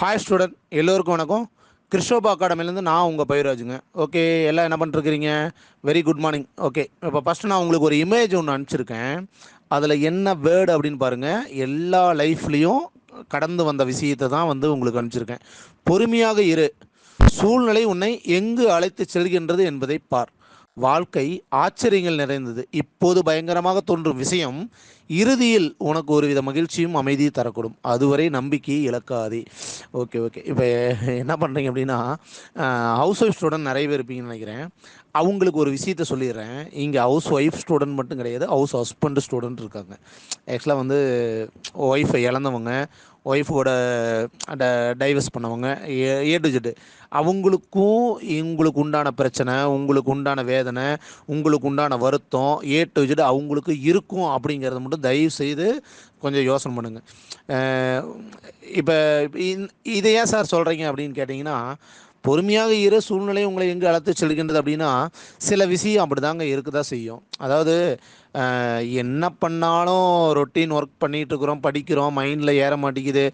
Hi student எல்லோருக்கும் வணக்கம். Christopher அகாடமிலேருந்து நான் உங்கள் பயிராஜுங்க ஓகே எல்லாம் என்ன பண்ணிருக்கிறீங்க வெரி குட் மார்னிங் ஓகே இப்போ ஃபஸ்ட்டு நான் உங்களுக்கு ஒரு இமேஜ் ஒன்று அனுப்பிச்சிருக்கேன். அதில் என்ன வேர்டு அப்படின்னு பாருங்கள் எல்லா லைஃப்லேயும் கடந்து வந்த விஷயத்தை தான் வந்து உங்களுக்கு அனுப்பிச்சிருக்கேன். பொறுமையாக இரு. சூழ்நிலை உன்னை எங்கு அழைத்து செல்கின்றது என்பதை பார். வாழ்க்கை ஆச்சரியங்கள் நிறைந்தது. இப்போது பயங்கரமாக தோன்றும் விஷயம் இறுதியில் உனக்கு ஒருவித மகிழ்ச்சியும் அமைதியும் தரக்கூடும். அதுவரை நம்பிக்கையை இழக்காதே. ஓகே ஓகே இப்போ என்ன பண்ணுறீங்க அப்படின்னா ஹவுஸ் ஒய்ஃப் ஸ்டூடெண்ட் நிறைய பேர் இருப்பீங்கன்னு நினைக்கிறேன். அவங்களுக்கு ஒரு விஷயத்த சொல்லிடுறேன். இங்கே ஹவுஸ் ஒய்ஃப் ஸ்டூடெண்ட் மட்டும் கிடையாது ஹவுஸ் ஹஸ்பண்ட் ஸ்டூடெண்ட் இருக்காங்க ஆக்சுவலாக வந்து ஒய்ஃபை இழந்தவங்க ஒய்ஃபோட டைவர்ஸ் பண்ணவங்க ஏ டு ஜெட்டு அவங்களுக்கும் உங்களுக்கு உண்டான பிரச்சனை உங்களுக்கு உண்டான வேதனை உங்களுக்கு உண்டான வருத்தம் ஏ டு ஜெட் அவங்களுக்கு இருக்கும் அப்படிங்கிறத மட்டும் தயவு செய்து கொஞ்சம் யோசனை பண்ணுங்கள் இப்போ இதை ஏன் சார் சொல்கிறீங்க அப்படின்னு கேட்டிங்கன்னா பொறுமையாக இரு சூழ்நிலை உங்களை எங்கே அழைத்து செல்கின்றது அப்படின்னா சில விஷயம் அப்படி தாங்க இருக்குதா செய்யும். அதாவது என்ன பண்ணாலும் ரொட்டீன் ஒர்க் பண்ணிகிட்டு இருக்கிறோம் படிக்கிறோம் மைண்டில் ஏற மாட்டேங்குது.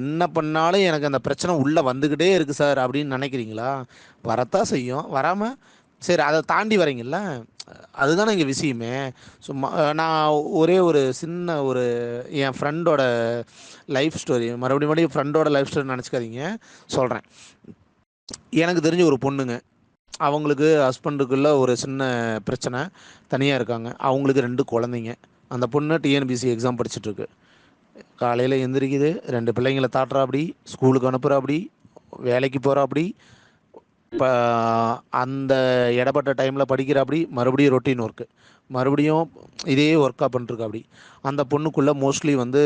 என்ன பண்ணாலும் எனக்கு அந்த பிரச்சனை உள்ளே வந்துக்கிட்டே இருக்குது சார் அப்படின்னு நினைக்கிறீங்களா? வரத்தான் செய்யும். வராமல் சரி அதை தாண்டி வரீங்கள்ல அதுதானே இங்கே விஷயமே. சும்மா நான் ஒரே ஒரு சின்ன ஒரு என் ஃப்ரெண்டோட லைஃப் ஸ்டோரி மறுபடியும் மறுபடியும் ஃப்ரெண்டோட லைஃப் ஸ்டோரி நினச்சிக்காதீங்க. சொல்கிறேன் எனக்கு தெரிஞ்ச ஒரு பொண்ணுங்க. அவங்களுக்கு ஹஸ்பண்டுக்குள்ள ஒரு சின்ன பிரச்சனை. தனியாக இருக்காங்க. அவங்களுக்கு ரெண்டு குழந்தைங்க. அந்த பொண்ணு டிஎன்பிசி எக்ஸாம் படிச்சுட்ருக்கு காலையில் எந்திரிக்குது. ரெண்டு பிள்ளைங்களை தாட்டுறாப்படி ஸ்கூலுக்கு அனுப்புகிறாப்படி வேலைக்கு போகிறாப்படி இப்போ அந்த இடப்பட்ட டைமில் படிக்கிறாப்படி மறுபடியும் ரொட்டீன் ஒர்க்கு மறுபடியும் இதே ஒர்க்காக பண்ணிருக்கா அப்படி அந்த பொண்ணுக்குள்ளே மோஸ்ட்லி வந்து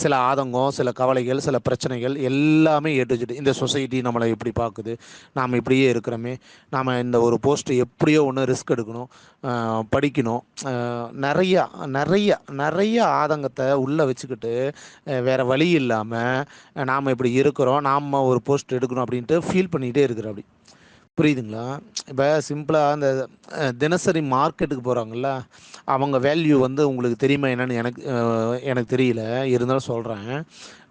சில ஆதங்கம் சில கவலைகள் சில பிரச்சனைகள் எல்லாமே ஏட்டுச்சுட்டு இந்த சொசைட்டி நம்மளை எப்படி பார்க்குது நாம் இப்படியே இருக்கிறோமே. நாம் இந்த ஒரு போஸ்ட்டு எப்படியோ ஒன்று ரிஸ்க் எடுக்கணும். படிக்கணும். நிறையா நிறைய நிறைய ஆதங்கத்தை உள்ளே வச்சுக்கிட்டு வேறு வழி இல்லாமல் நாம் இப்படி இருக்கிறோம். நாம் ஒரு போஸ்ட் எடுக்கணும் அப்படின்ட்டு ஃபீல் பண்ணிகிட்டே இருக்கிறோம் அப்படி புரியுதுங்களா? இப்போ சிம்பிளாக அந்த தினசரி மார்க்கெட்டுக்கு போகிறாங்கல்ல அவங்க வேல்யூ வந்து உங்களுக்கு தெரியுமா என்னன்னு எனக்கு எனக்கு தெரியல. இருந்தாலும் சொல்கிறேன்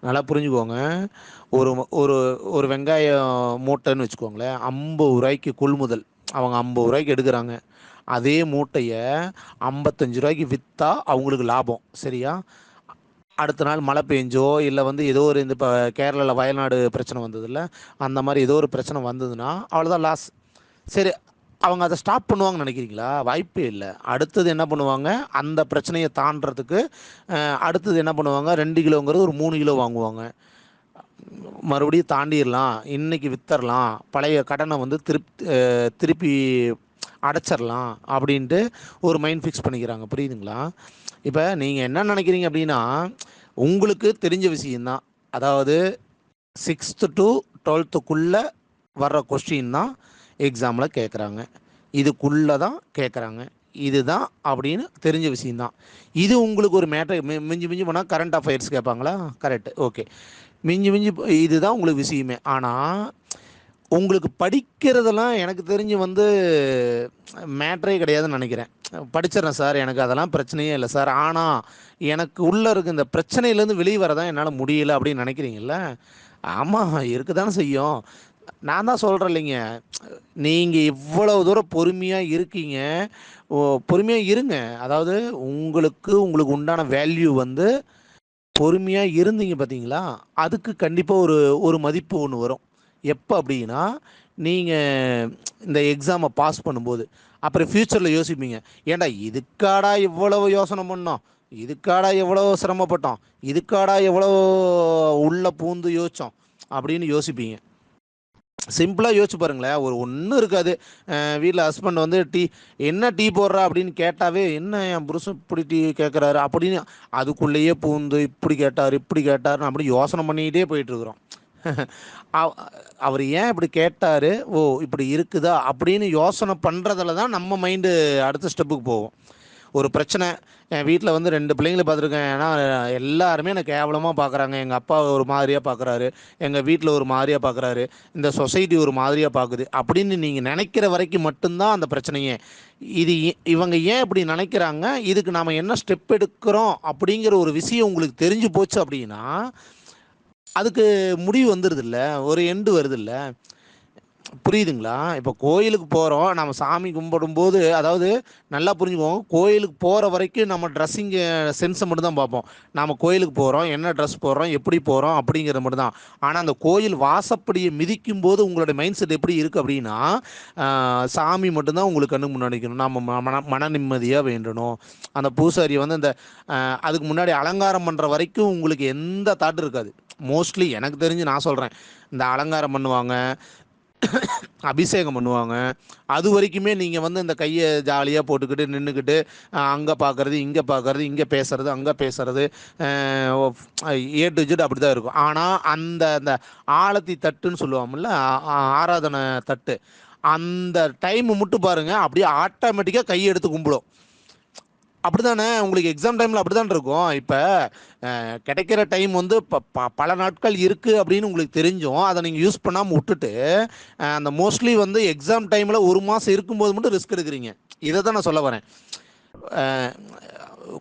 நல்லா புரிஞ்சுக்கோங்க. ஒரு ஒரு ஒரு வெங்காயம் மூட்டைன்னு வச்சுக்கோங்களேன் ஐம்பது ரூபாய்க்கு கொள்முதல். அவங்க ஐம்பது ரூபாய்க்கு எடுக்கிறாங்க. அதே மூட்டையை ஐம்பத்தஞ்சு ரூபாய்க்கு விற்றா அவங்களுக்கு லாபம். சரியா? அடுத்த நாள் மழை பெஞ்சோ இல்லை வந்து ஏதோ ஒரு இந்த இப்போ கேரளாவில் வயநாடு பிரச்சனை வந்ததில்ல அந்த மாதிரி ஏதோ ஒரு பிரச்சனை வந்ததுன்னா அவ்வளோதான் லாஸ் சரி அவங்க அதை ஸ்டாப் பண்ணுவாங்கன்னு நினைக்கிறீங்களா? வாய்ப்பே இல்லை. அடுத்தது என்ன பண்ணுவாங்க? அந்த பிரச்சனையை தாண்டறதுக்கு அடுத்தது என்ன பண்ணுவாங்க? ரெண்டு கிலோங்கிறது ஒரு மூணு கிலோ வாங்குவாங்க. மறுபடியும் தாண்டிடலாம். இன்றைக்கி வித்தரலாம். பழைய கடனை வந்து திருப் திருப்பி அடைச்சிடலாம் அப்படின்ட்டு ஒரு மைண்ட் ஃபிக்ஸ் பண்ணிக்கிறாங்க. புரியுதுங்களா? இப்போ நீங்கள் என்ன நினைக்கிறீங்க அப்படின்னா உங்களுக்கு தெரிஞ்ச விஷயந்தான் அதாவது சிக்ஸ்த்து டு டுவெல்த்துக்குள்ளே வர்ற கொஸ்டின் தான் எக்ஸாமில் கேட்குறாங்க இதுக்குள்ளே தான் கேட்குறாங்க இதுதான் அப்படின்னு தெரிஞ்ச விஷயந்தான் இது உங்களுக்கு ஒரு மேட்டர் மிஞ்சி மிஞ்சி போனால் கரண்ட் அஃபேர்ஸ் கேட்பாங்களா? கரெக்ட் ஓகே மிஞ்சி மிஞ்சி இதுதான் உங்களுக்கு விஷயமே. ஆனால் உங்களுக்கு படிக்கிறதெல்லாம் எனக்கு தெரிஞ்சு வந்து மேட்ரே கிடையாதுன்னு நினைக்கிறேன். படிச்சிடறேன் சார் எனக்கு அதெல்லாம் பிரச்சனையே இல்லை சார். ஆனால் எனக்கு உள்ளே இருக்க இந்த பிரச்சனையிலேருந்து வெளியே வரதான் என்னால் முடியல அப்படின்னு நினைக்கிறீங்கள ஆமாம் இருக்க தானே செய்யும். நான் தான் சொல்கிறேன் இல்லைங்க. நீங்கள் இவ்வளவு தூரம் பொறுமையாக இருக்கீங்க. பொறுமையாக இருங்க. அதாவது உங்களுக்கு உங்களுக்கு உண்டான வேல்யூ வந்து பொறுமையாக இருந்தீங்க பார்த்தீங்களா அதுக்கு கண்டிப்பாக ஒரு ஒரு மதிப்பு ஒன்று வரும். எப்போ அப்படின்னா நீங்கள் இந்த எக்ஸாமை பாஸ் பண்ணும்போது அப்புறம் ஃப்யூச்சரில் யோசிப்பீங்க ஏண்டா இதுக்காடா இவ்வளவு யோசனை பண்ணோம் இதுக்காடா எவ்வளோ சிரமப்பட்டோம் இதுக்காடா எவ்வளோ உள்ள பூந்து யோசித்தோம் அப்படின்னு யோசிப்பீங்க. சிம்பிளாக யோசிச்சு பாருங்களேன் ஒரு ஒன்றும் இருக்காது. வீட்டில் ஹஸ்பண்ட் வந்து டீ என்ன டீ போடுறா? அப்படின்னு கேட்டாவே என்ன என் புருஷன் இப்படி டீ கேட்குறாரு அப்படின்னு அதுக்குள்ளேயே பூந்து இப்படி கேட்டார் இப்படி கேட்டார்னு அப்படி யோசனை பண்ணிக்கிட்டே போயிட்டுருக்குறோம் அவர் ஏன் இப்படி கேட்டார் ஓ இப்படி இருக்குதா அப்படின்னு யோசனை பண்ணுறதுல தான் நம்ம மைண்டு அடுத்த ஸ்டெப்புக்கு போவோம் ஒரு பிரச்சனை என் வீட்டில் வந்து ரெண்டு பிள்ளைங்களை பார்த்துருக்கேன். ஏன்னா எல்லாருமே எனக்கு கேவலமாக பார்க்குறாங்க எங்கள் அப்பா ஒரு மாதிரியாக பார்க்குறாரு எங்கள் வீட்டில் ஒரு மாதிரியாக பார்க்குறாரு இந்த சொசைட்டி ஒரு மாதிரியாக பார்க்குது அப்படின்னு நீங்கள் நினைக்கிற வரைக்கும் மட்டும்தான் அந்த பிரச்சனையே. இது இவங்க ஏன் இப்படி நினைக்கிறாங்க? இதுக்கு நாம் என்ன ஸ்டெப் எடுக்கிறோம்? அப்படிங்கிற ஒரு விஷயம் உங்களுக்கு தெரிஞ்சு போச்சு அப்படின்னா அதுக்கு முடிவு வந்துடுதில்ல ஒரு எண்டு வருதில்ல. புரியுதுங்களா? இப்போ கோயிலுக்கு போகிறோம் நம்ம சாமி கும்பிடும்போது அதாவது நல்லா புரிஞ்சுக்குவோம் கோயிலுக்கு போகிற வரைக்கும் நம்ம ட்ரெஸ்ஸிங்க சென்ஸை மட்டும் தான் பார்ப்போம். நாம் கோயிலுக்கு போகிறோம் என்ன ட்ரெஸ் போடுறோம்? எப்படி போகிறோம் அப்படிங்கிறது மட்டும் தான் ஆனால் அந்த கோயில் வாசப்படியை மிதிக்கும் போது உங்களுடைய மைண்ட் செட் எப்படி இருக்குது அப்படின்னா சாமி மட்டும்தான் உங்களுக்கு கண்ணு முன்னாடி நம்ம ம- மன மன நிம்மதியாக வேண்டணும். அந்த பூசாரி வந்து அந்த அதுக்கு முன்னாடி அலங்காரம் பண்ணுற வரைக்கும் உங்களுக்கு எந்த தாட் இருக்காது. மோஸ்ட்லி எனக்கு தெரிஞ்சு நான் சொல்கிறேன் இந்த அலங்காரம் பண்ணுவாங்க அபிஷேகம் பண்ணுவாங்க. அது வரைக்குமே நீங்கள் வந்து இந்த கையை ஜாலியாக போட்டுக்கிட்டு நின்றுக்கிட்டு அங்கே பார்க்குறது இங்கே பார்க்குறது இங்கே பேசுறது அங்கே பேசுறது ஏ டு ஜெட் அப்படி தான் இருக்கும். ஆனால் அந்த அந்த ஆலத்தி தட்டுன்னு சொல்லுவாங்கல்ல ஆராதனை தட்டு. அந்த டைம் மட்டும் பாருங்க அப்படியே ஆட்டோமேட்டிக்காக கையை எடுத்து கும்பிடும். அப்படிதானே உங்களுக்கு எக்ஸாம் டைமில் அப்படிதான் இருக்கும். இப்போ கிடைக்கிற டைம் வந்து ப- ப- பல நாட்கள் இருக்குது அப்படின்னு உங்களுக்கு தெரிஞ்சும் அதை நீங்கள் யூஸ் பண்ணாமல் விட்டுட்டு அந்த மோஸ்ட்லி வந்து எக்ஸாம் டைமில் ஒரு மாதம் இருக்கும்போது மட்டும் ரிஸ்க் எடுக்கிறீங்க. இதை தான் நான் சொல்ல வரேன்.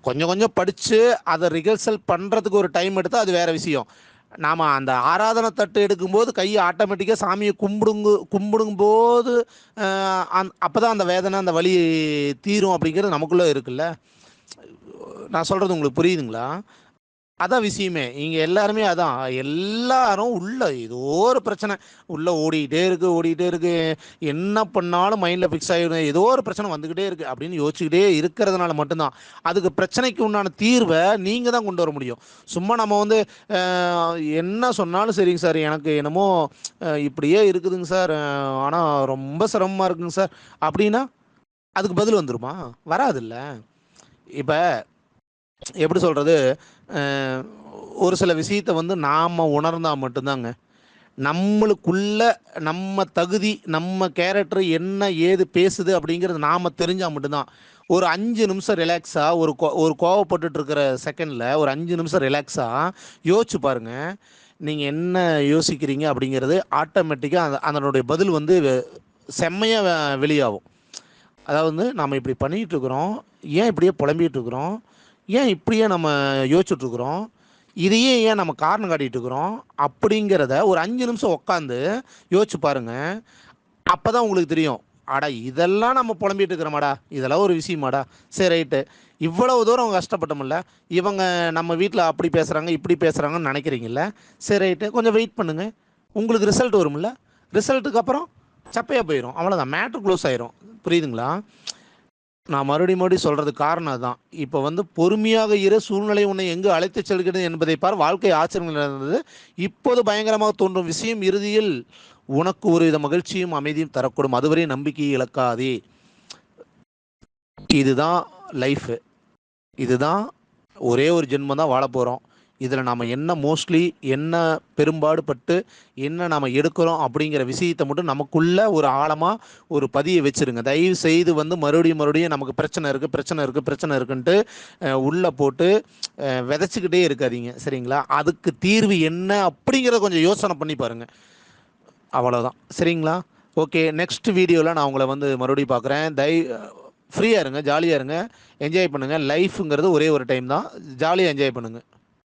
கொஞ்சம் கொஞ்சம் படித்து அதை ரிஹர்சல் பண்ணுறதுக்கு ஒரு டைம் எடுத்தால் அது வேறு விஷயம். நாம் அந்த ஆராதனை தட்டு எடுக்கும்போது கையை ஆட்டோமேட்டிக்காக சாமியை கும்பிடுங்க கும்பிடுங்கும்போது அந் அப்போ தான் அந்த வேதனை அந்த வலி தீரும் அப்படிங்கிறது நமக்குள்ளே இருக்குல்ல? நான் சொல்கிறது உங்களுக்கு புரியுதுங்களா? அதான் விஷயமே. இங்கே எல்லாருமே அதான். எல்லாரும் உள்ள ஏதோ ஒரு பிரச்சனை. உள்ள ஓடிக்கிட்டே இருக்கு ஓடிக்கிட்டே இருக்கு. என்ன பண்ணாலும் மைண்டில் ஃபிக்ஸ் ஆகிடும் ஏதோ ஒரு பிரச்சனை வந்துக்கிட்டே இருக்கு அப்படின்னு யோசிச்சுக்கிட்டே இருக்கிறதுனால மட்டும்தான். அதுக்கு பிரச்சனைக்கு உண்டான தீர்வை நீங்கள் தான் கொண்டு வர முடியும். சும்மா நம்ம வந்து என்ன சொன்னாலும் சரிங்க சார். எனக்கு என்னமோ இப்படியே இருக்குதுங்க சார். ஆனால் ரொம்ப சிரமமாக இருக்குங்க சார். அப்படின்னா அதுக்கு பதில் வந்துருமா? வராதுல்ல. இப்போ எப்படி சொல்கிறது ஒரு சில விஷயத்தை வந்து நாம் உணர்ந்தால் மட்டும்தாங்க. நம்மளுக்குள்ள நம்ம தகுதி நம்ம கேரக்டர் என்ன ஏது பேசுது அப்படிங்கிறது நாம் தெரிஞ்சால் மட்டும்தான். ஒரு அஞ்சு நிமிஷம் ரிலாக்ஸாக ஒரு கோ ஒரு கோவப்பட்டுட்டு இருக்கிற செகண்டில் ஒரு அஞ்சு நிமிஷம் ரிலாக்ஸாக யோசிச்சு பாருங்கள் நீங்கள் என்ன யோசிக்கிறீங்க அப்படிங்கிறது ஆட்டோமேட்டிக்காக அந்த அதனுடைய பதில் வந்து செம்மையாக வெளியாகும். அதாவது நாம் இப்படி பண்ணிகிட்டு இருக்கிறோம் ஏன் இப்படியே புலம்பிகிட்டு இருக்கிறோம் ஏன் இப்படியே நம்ம யோசிச்சுட்ருக்குறோம்? இதையே ஏன் நம்ம காரணம் காட்டிகிட்டு இருக்கிறோம் அப்படிங்கிறத ஒரு அஞ்சு நிமிஷம் உட்காந்து யோசிச்சு பாருங்க. அப்போ தான் உங்களுக்கு தெரியும். அடா இதெல்லாம் நம்ம புலம்பிகிட்டு இருக்கிறோமாடா. இதெல்லாம் ஒரு விஷயமாடா. சரி ரைட்டு. இவ்வளவு தூரம் அவங்க கஷ்டப்பட்டோம்ல. இவங்க நம்ம வீட்டில் அப்படி பேசுகிறாங்க இப்படி பேசுகிறாங்கன்னு நினைக்கிறீங்கல்ல. சரி ரைட்டு. கொஞ்சம் வெயிட் பண்ணுங்கள் உங்களுக்கு ரிசல்ட் வரும்ல. ரிசல்ட்டுக்கு அப்புறம் சப்பையாக போயிடும் அவ்வளோதான் மேட்ரு க்ளோஸ் ஆயிரும். புரியுதுங்களா? நான் மறுபடியும் மறுபடியும் சொல்கிறதுக்கு காரணம் அதுதான் இப்போ வந்து பொறுமையாக இரு சூழ்நிலை உன்னை எங்கு அழைத்து செல்கிறது என்பதை பார் வாழ்க்கை ஆச்சரியங்கள் நடந்தது. இப்போது பயங்கரமாக தோன்றும் விஷயம் இறுதியில் உனக்கு ஒரு வித மகிழ்ச்சியும் அமைதியும் தரக்கூடும். அதுவரை நம்பிக்கையை இழக்காதே. இதுதான் லைஃபு இதுதான் ஒரே ஒரு ஜென்மம் தான் வாழ போகிறோம் இதில் நாம் என்ன மோஸ்ட்லி என்ன பெரும்பாடுபட்டு என்ன நாம் எடுக்கிறோம் அப்படிங்கிற விஷயத்தை மட்டும் நமக்குள்ள ஒரு ஆழமாக ஒரு பதியை வச்சுருங்க. தயவு செய்து வந்து மறுபடியும் மறுபடியும் நமக்கு பிரச்சனை இருக்குது பிரச்சனை இருக்குது பிரச்சனை இருக்குன்ட்டு உள்ளே போட்டு விதைச்சிக்கிட்டே இருக்காதீங்க. சரிங்களா? அதுக்கு தீர்வு என்ன அப்படிங்கிறத கொஞ்சம் யோசனை பண்ணி பாருங்கள் அவ்வளோதான் சரிங்களா? ஓகே நெக்ஸ்ட் வீடியோவில் நான் உங்களை வந்து மறுபடியும் பார்க்குறேன். தய் ஃப்ரீயாக இருங்க ஜாலியாக இருங்க. என்ஜாய் பண்ணுங்கள் லைஃப்ங்கிறது ஒரே ஒரு டைம் தான். ஜாலியாக என்ஜாய் பண்ணுங்கள்